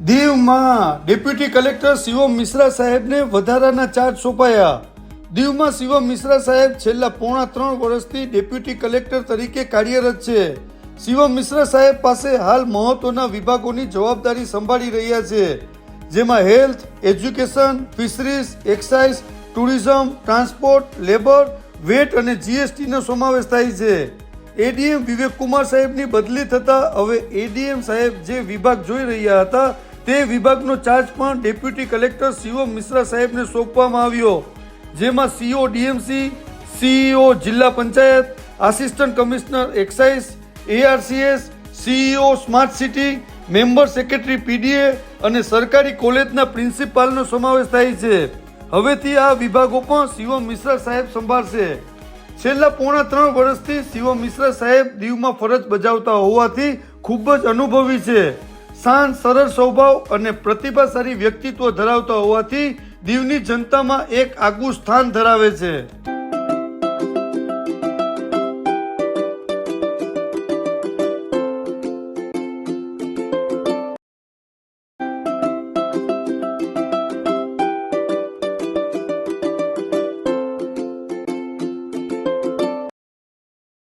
દીવમાં deputy collector Shivam Mishra સાહેબને વધારાના ચાર્જ સોંપાયા. દીવમાં શિવમ મિશ્રા સાહેબ છેલ્લા પોણા ત્રણ વર્ષથી ડેપ્યુટી કલેક્ટર તરીકે કાર્યરત છે. શિવમ મિશ્રા સાહેબ પાસે હાલ મહત્વના વિભાગોની જવાબદારી સંભાળી રહ્યા છે, જેમાં health, education, fisheries, excise, tourism, transport, labour, VAT અને જીએસટીનો સમાવેશ થાય છે. એડીએમ વિવેક કુમાર સાહેબની બદલી થતાં હવે એડીએમ સાહેબ જે વિભાગ જોઈ રહ્યા હતા તે વિભાગનો ચાર્જ પણ ડેપ્યુટી કલેક્ટર સીઓ મિશ્રા સાહેબને સોંપવામાં આવ્યો, જેમાં સીઓ ડીએમસી સીઈઓ જિલ્લા panchayat assistant commissioner excise ARCS CEO smart city member secretary PDA અને સરકારી કોલેજના પ્રિન્સિપાલનો સમાવેશ થાય છે. હવેથી આ વિભાગો પણ શિવમ મિશ્રા સાહેબ સંભાળશે. છેલ્લા પોણા ત્રણ વર્ષથી શિવમ મિશ્રા સાહેબ દીવમાં ફરજ બજાવતા હોવાથી ખૂબ જ અનુભવી છે. શાંત, સરળ સ્વભાવ અને પ્રતિભાશાળી વ્યક્તિત્વ ધરાવતા હોવાથી દીવની જનતામાં એક આગવું સ્થાન ધરાવે છે.